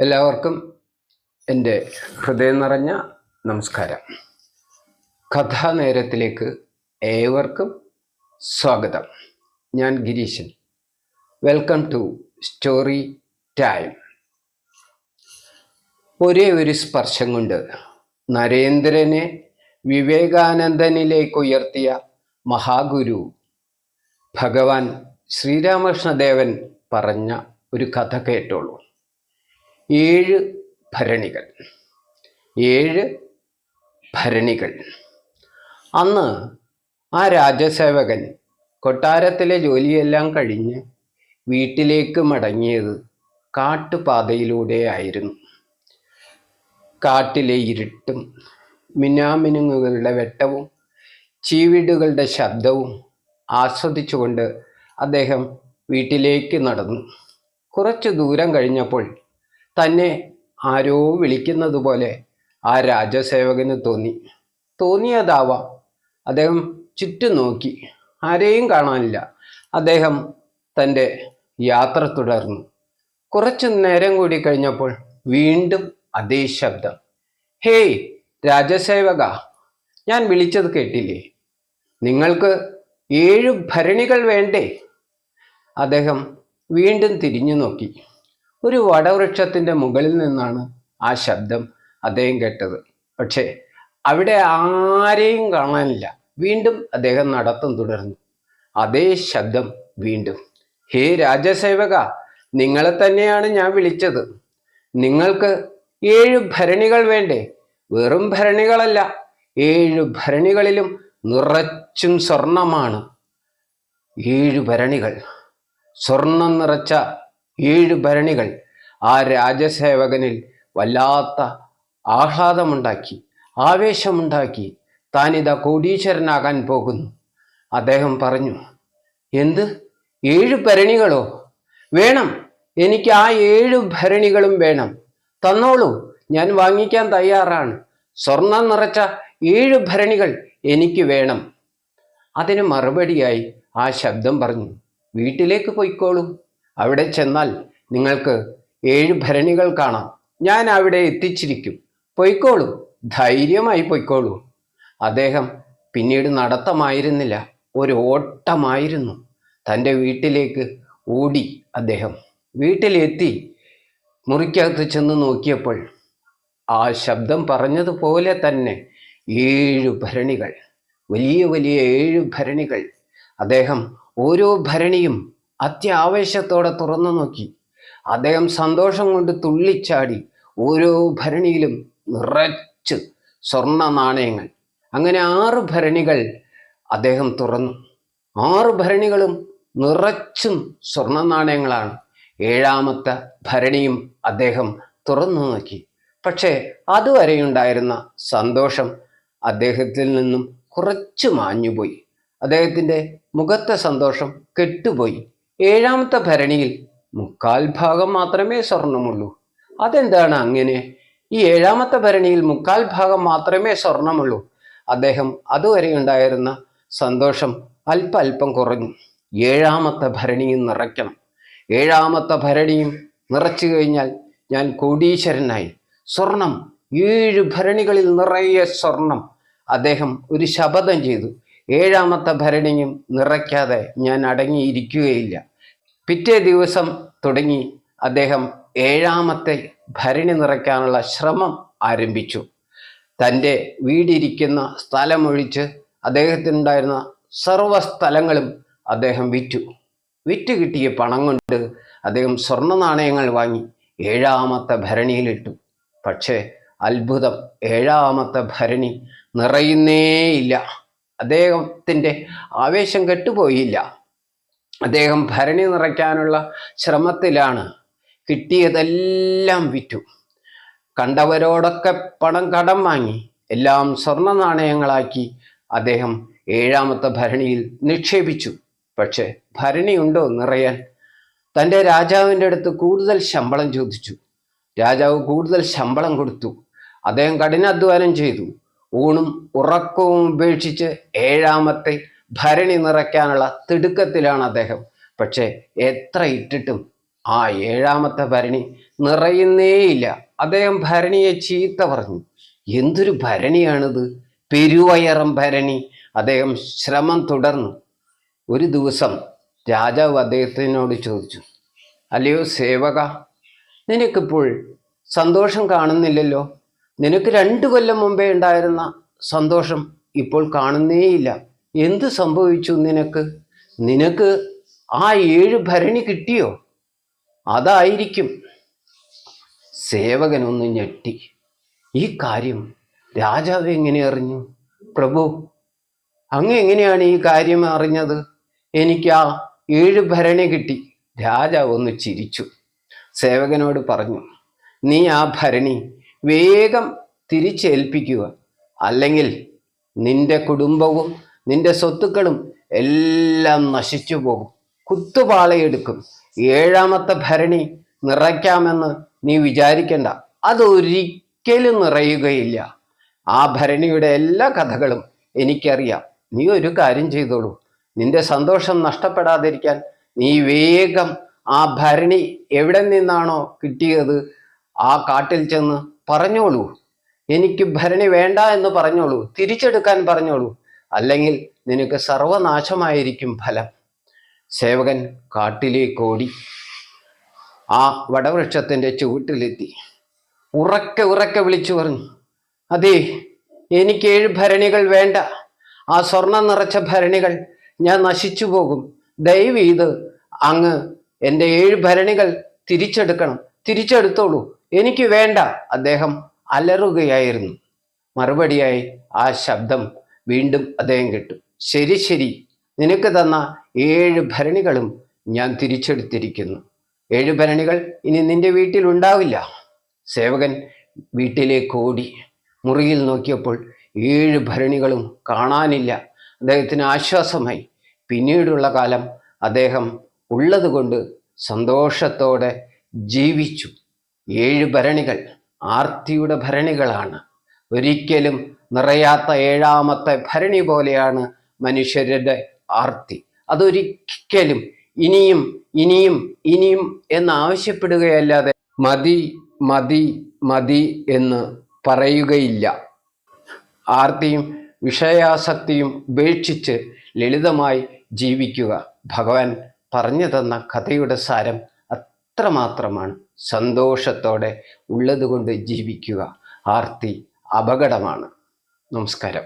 എല്ലാവർക്കും എന്റെ ഹൃദയം നിറഞ്ഞ നമസ്കാരം. കഥാനേരത്തിലേക്ക് ഏവർക്കും സ്വാഗതം. ഞാൻ Gireeshan. Welcome to story time ഒരേ ഒരു സ്പർശം കൊണ്ട് നരേന്ദ്രനെ വിവേകാനന്ദനിലേക്ക് ഉയർത്തിയ മഹാഗുരു ഭഗവാൻ ശ്രീരാമകൃഷ്ണദേവൻ പറഞ്ഞ ഒരു കഥ കേട്ടോളൂ. ഏഴ് ഭരണികൾ. ഏഴ് ഭരണികൾ. അന്ന് ആ രാജസേവകൻ കൊട്ടാരത്തിലെ ജോലിയെല്ലാം കഴിഞ്ഞ് വീട്ടിലേക്ക് മടങ്ങിയത് കാട്ടുപാതയിലൂടെയായിരുന്നു കാട്ടിലെ ഇരുട്ടും മിന്നാമിനുങ്ങുകളുടെ വെട്ടവും ചീവീടുകളുടെ ശബ്ദവും ആസ്വദിച്ചുകൊണ്ട് അദ്ദേഹം വീട്ടിലേക്ക് നടന്നു. കുറച്ച് ദൂരം കഴിഞ്ഞപ്പോൾ തന്നെ ആരോ വിളിക്കുന്നത് പോലെ ആ രാജസേവകന് തോന്നി. തോന്നിയതാവാം. അദ്ദേഹം ചുറ്റും നോക്കി ആരെയും കാണാനില്ല. അദ്ദേഹം തന്റെ യാത്ര തുടർന്നു. കുറച്ചു നേരം കൂടി കഴിഞ്ഞപ്പോൾ വീണ്ടും അതേ ശബ്ദം. ഹേയ് രാജസേവക ഞാൻ വിളിച്ചത് കേട്ടില്ലേ? നിങ്ങൾക്ക് ഏഴ് ഭരണികൾ വേണ്ടേ? അദ്ദേഹം വീണ്ടും തിരിഞ്ഞു നോക്കി ഒരു വടവൃക്ഷത്തിന്റെ മുകളിൽ നിന്നാണ് ആ ശബ്ദം അദ്ദേഹം കേട്ടത്. പക്ഷേ അവിടെ ആരെയും കാണാനില്ല. വീണ്ടും അദ്ദേഹം നടത്തം തുടർന്നു. അതേ ശബ്ദം വീണ്ടും. ഹേ രാജസേവക നിങ്ങളെ തന്നെയാണ് ഞാൻ വിളിച്ചത്. നിങ്ങൾക്ക് ഏഴ് ഭരണികൾ വേണ്ടേ? വെറും ഭരണികളല്ല ഏഴ് ഭരണികളിലും നിറച്ചും സ്വർണമാണ്. ഏഴ് ഭരണികൾ. സ്വർണം നിറച്ച ഏഴ് ഭരണികൾ ആ രാജസേവകനിൽ വല്ലാത്ത ആഹ്ലാദമുണ്ടാക്കി ആവേശമുണ്ടാക്കി താനിതാ കോടീശ്വരനാകാൻ പോകുന്നു. അദ്ദേഹം പറഞ്ഞു എന്ത്? ഏഴ് ഭരണികളോ? വേണം എനിക്ക് ആ ഏഴ് ഭരണികളും വേണം. തന്നോളൂ ഞാൻ വാങ്ങിക്കാൻ തയ്യാറാണ്. സ്വർണം നിറച്ച ഏഴ് ഭരണികൾ എനിക്ക് വേണം. അതിന് മറുപടിയായി ആ ശബ്ദം പറഞ്ഞു വീട്ടിലേക്ക് പൊയ്ക്കോളൂ. അവിടെ ചെന്നാൽ നിങ്ങൾക്ക് ഏഴ് ഭരണികൾ കാണാം. ഞാൻ അവിടെ എത്തിച്ചിരിക്കും. പൊയ്ക്കോളൂ. ധൈര്യമായി പൊയ്ക്കോളൂ. അദ്ദേഹം പിന്നീട് നടത്തമായിരുന്നില്ല. ഒരു ഓട്ടമായിരുന്നു. തന്റെ വീട്ടിലേക്ക് ഓടി അദ്ദേഹം. വീട്ടിലെത്തി മുറിക്കകത്ത് ചെന്ന് നോക്കിയപ്പോൾ ആ ശബ്ദം പറഞ്ഞതുപോലെ തന്നെ ഏഴ് ഭരണികൾ വലിയ വലിയ ഏഴ് ഭരണികൾ. അദ്ദേഹം ഓരോ ഭരണിയും അത്യാവേശത്തോടെ തുറന്നു നോക്കി. അദ്ദേഹം സന്തോഷം കൊണ്ട് തുള്ളിച്ചാടി ഓരോ ഭരണിയിലും നിറച്ച് സ്വർണ നാണയങ്ങൾ. അങ്ങനെ ആറ് ഭരണികൾ അദ്ദേഹം തുറന്നു. ആറ് ഭരണികളും നിറച്ചും സ്വർണ നാണയങ്ങളാണ്. ഏഴാമത്തെ ഭരണിയും അദ്ദേഹം തുറന്നു നോക്കി. പക്ഷേ അതുവരെയുണ്ടായിരുന്ന സന്തോഷം അദ്ദേഹത്തിൽ നിന്നും കുറച്ച് മാഞ്ഞുപോയി. അദ്ദേഹത്തിന്റെ മുഖത്തെ സന്തോഷം കെട്ടുപോയി. ഏഴാമത്തെ ഭരണിയിൽ മുക്കാൽ ഭാഗം മാത്രമേ സ്വർണമുള്ളൂ. അതെന്താണ് അങ്ങനെ? ഈ ഏഴാമത്തെ ഭരണിയിൽ മുക്കാൽ ഭാഗം മാത്രമേ സ്വർണമുള്ളൂ. അദ്ദേഹം അതുവരെ ഉണ്ടായിരുന്ന സന്തോഷം അല്പ അല്പം കുറഞ്ഞു. ഏഴാമത്തെ ഭരണിയും നിറയ്ക്കണം. ഏഴാമത്തെ ഭരണിയും നിറച്ചു കഴിഞ്ഞാൽ ഞാൻ കോടീശ്വരനായി. സ്വർണം ഏഴ് ഭരണികളിൽ നിറയെ സ്വർണം. അദ്ദേഹം ഒരു ശപഥം ചെയ്തു. ഏഴാമത്തെ ഭരണിയും നിറയ്ക്കാതെ ഞാൻ അടങ്ങിയിരിക്കുകയില്ല. പിറ്റേ ദിവസം തുടങ്ങി അദ്ദേഹം ഏഴാമത്തെ ഭരണി നിറയ്ക്കാനുള്ള ശ്രമം ആരംഭിച്ചു. തന്റെ വീടിരിക്കുന്ന സ്ഥലമൊഴിച്ച് അദ്ദേഹത്തിനുണ്ടായിരുന്ന സർവ സ്ഥലങ്ങളും അദ്ദേഹം വിറ്റു. വിറ്റ് കിട്ടിയ പണം കൊണ്ട് അദ്ദേഹം സ്വർണ നാണയങ്ങൾ വാങ്ങി ഏഴാമത്തെ ഭരണിയിലിട്ടു. പക്ഷേ അത്ഭുതം ഏഴാമത്തെ ഭരണി നിറയുന്നേയില്ല. അദ്ദേഹത്തിന്റെ ആവേശം കെട്ടുപോയില്ല. അദ്ദേഹം ഭരണി നിറയ്ക്കാനുള്ള ശ്രമത്തിലാണ് കിട്ടിയതെല്ലാം വിറ്റു. കണ്ടവരോടൊക്കെ പണം കടം വാങ്ങി എല്ലാം സ്വർണ നാണയങ്ങളാക്കി അദ്ദേഹം ഏഴാമത്തെ ഭരണിയിൽ നിക്ഷേപിച്ചു. പക്ഷെ ഭരണിയുണ്ടോ നിറയാൻ തന്റെ രാജാവിന്റെ അടുത്ത് കൂടുതൽ ശമ്പളം ചോദിച്ചു. രാജാവ് കൂടുതൽ ശമ്പളം കൊടുത്തു. അദ്ദേഹം കഠിനാധ്വാനം ചെയ്തു. ഊണും ഉറക്കവും ഉപേക്ഷിച്ച് ഏഴാമത്തെ ഭരണി നിറയ്ക്കാനുള്ള തിടുക്കത്തിലാണ് അദ്ദേഹം. പക്ഷേ എത്ര ഇട്ടിട്ടും ആ ഏഴാമത്തെ ഭരണി നിറയുന്നേയില്ല. അദ്ദേഹം ഭരണിയെ ചീത്ത പറഞ്ഞു. എന്തൊരു ഭരണിയാണിത്? പെരുവയറം ഭരണി. അദ്ദേഹം ശ്രമം തുടർന്നു. ഒരു ദിവസം രാജാവ് അദ്ദേഹത്തിനോട് ചോദിച്ചു അല്ലയോ സേവക നിനക്കിപ്പോൾ സന്തോഷം കാണുന്നില്ലല്ലോ? നിനക്ക് രണ്ടു കൊല്ലം മുമ്പേ ഉണ്ടായിരുന്ന സന്തോഷം ഇപ്പോൾ കാണുന്നേയില്ല. എന്ത് സംഭവിച്ചു നിനക്ക്? നിനക്ക് ആ ഏഴ് ഭരണി കിട്ടിയോ? അതായിരിക്കും. സേവകനൊന്ന് ഞെട്ടി. ഈ കാര്യം രാജാവ് എങ്ങനെ അറിഞ്ഞു? പ്രഭു അങ്ങ് എങ്ങനെയാണ് ഈ കാര്യം അറിഞ്ഞത്? എനിക്ക് ആ ഏഴ് ഭരണി കിട്ടി. രാജാവ് ഒന്ന് ചിരിച്ചു. സേവകനോട് പറഞ്ഞു നീ ആ ഭരണി വേഗം തിരിച്ചേൽപ്പിക്കുക. അല്ലെങ്കിൽ നിന്റെ കുടുംബവും നിന്റെ സ്വത്തുക്കളും എല്ലാം നശിച്ചു പോകും. കുത്തുപാളയെടുക്കും. ഏഴാമത്തെ ഭരണി നിറയ്ക്കാമെന്ന് നീ വിചാരിക്കണ്ട. അതൊരിക്കലും നിറയുകയില്ല. ആ ഭരണിയുടെ എല്ലാ കഥകളും എനിക്കറിയാം. നീ ഒരു കാര്യം ചെയ്തോളൂ. നിന്റെ സന്തോഷം നഷ്ടപ്പെടാതിരിക്കാൻ നീ വേഗം ആ ഭരണി എവിടെ നിന്നാണോ കിട്ടിയത് ആ കാട്ടിൽ ചെന്ന് പറഞ്ഞോളൂ. എനിക്ക് ഭരണി വേണ്ട എന്ന് പറഞ്ഞോളൂ. തിരിച്ചെടുക്കാൻ പറഞ്ഞോളൂ. അല്ലെങ്കിൽ നിനക്ക് സർവനാശമായിരിക്കും ഫലം. സേവകൻ കാട്ടിലേക്കോടി ആ വടവൃക്ഷത്തിന്റെ ചുവട്ടിലെത്തി. ഉറക്കെ ഉറക്കെ വിളിച്ചു പറഞ്ഞു അതെ എനിക്ക് ഏഴ് ഭരണികൾ വേണ്ട. ആ സ്വർണം നിറച്ച ഭരണികൾ ഞാൻ നശിച്ചു പോകും. ദയവ് ഇത് അങ്ങ് എന്റെ ഏഴ് ഭരണികൾ തിരിച്ചെടുക്കണം. തിരിച്ചെടുത്തോളൂ. എനിക്ക് വേണ്ട. അദ്ദേഹം അലറുകയായിരുന്നു. മറുപടിയായി ആ ശബ്ദം വീണ്ടും അദ്ദേഹം കേട്ടു. ശരി ശരി. നിനക്ക് തന്ന ഏഴ് ഭരണികളും ഞാൻ തിരിച്ചെടുത്തിരിക്കുന്നു. ഏഴ് ഭരണികൾ ഇനി നിന്റെ വീട്ടിൽ ഉണ്ടാവില്ല. സേവകൻ വീട്ടിലേക്ക് ഓടി മുറിയിൽ നോക്കിയപ്പോൾ ഏഴ് ഭരണികളും കാണാനില്ല. അദ്ദേഹത്തിന് ആശ്വാസമായി. പിന്നീടുള്ള കാലം അദ്ദേഹം ഉള്ളതുകൊണ്ട് സന്തോഷത്തോടെ ജീവിച്ചു. ഏഴ് ഭരണികൾ ആർത്തിയുടെ ഭരണികളാണ്. ഒരിക്കലും നിറയാത്ത ഏഴാമത്തെ ഭരണി പോലെയാണ് മനുഷ്യരുടെ ആർത്തി. അതൊരിക്കലും ഇനിയും ഇനിയും ഇനിയും എന്ന് ആവശ്യപ്പെടുകയല്ലാതെ മതി മതി മതി എന്ന് പറയുകയില്ല. ആർത്തിയും വിഷയാസക്തിയും ഉപേക്ഷിച്ച് ലളിതമായി ജീവിക്കുക. ഭഗവാൻ പറഞ്ഞു തന്ന കഥയുടെ സാരം അത്രമാത്രമാണ്. സന്തോഷത്തോടെ ഉള്ളതുകൊണ്ട് ജീവിക്കുക. ആർത്തി അപകടമാണ്. നമസ്കാരം.